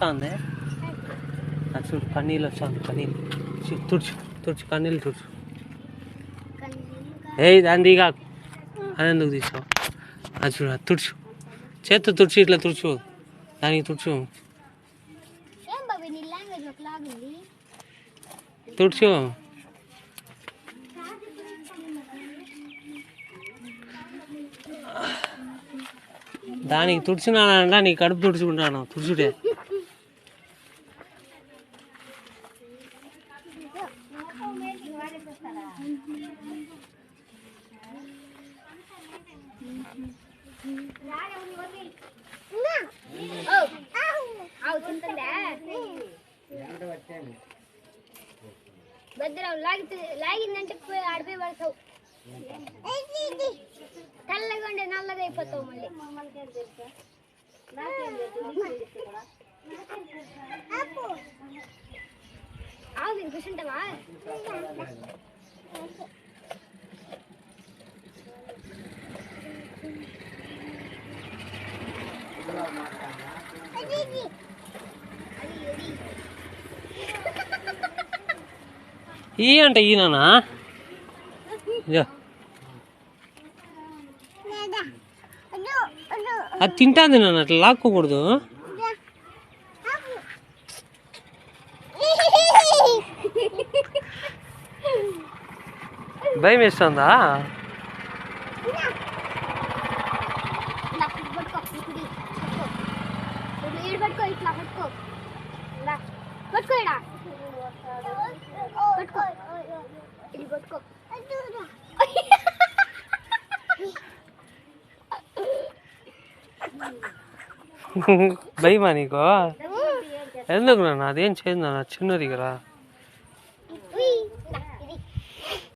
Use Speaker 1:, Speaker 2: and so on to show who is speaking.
Speaker 1: వస్తుంది. అది చూడు కన్నీళ్ళు వస్తుంది కన్నీళ్ళు. తుడుచు తుడుచు కన్నీళ్ళు తుడుచు. ఏయ్ దాన్ని దిగా. అని ఎందుకు తీసావు? అది చూడు అది తుడుచు. చేత్తో తుడుచు ఇట్లా తుడుచు. దానికి తుడుచు.
Speaker 2: ఏం
Speaker 1: తుడుచు. దానికి తుడిచినానంట నీ కడుపు తుడుచుకుంటాను తుడుచుడే.
Speaker 2: భద్రం. లాగి లాగిందంటే పోయి ఆడిపోయి పడతావు. తెల్లగా ఉండే నల్లగా అయిపోతావు మళ్ళీ. ఆవు మీరు కూర్చుంటావా
Speaker 1: ఈ అంటే ఈయననా ఇదో. అది తింటాంది నన్ను అట్లా లాక్కోకూడదు
Speaker 2: పట్టుకో
Speaker 1: భయమా నీకు ఎందుకు నాన్న అదేం చేయదు నాన్న చిన్నది కదా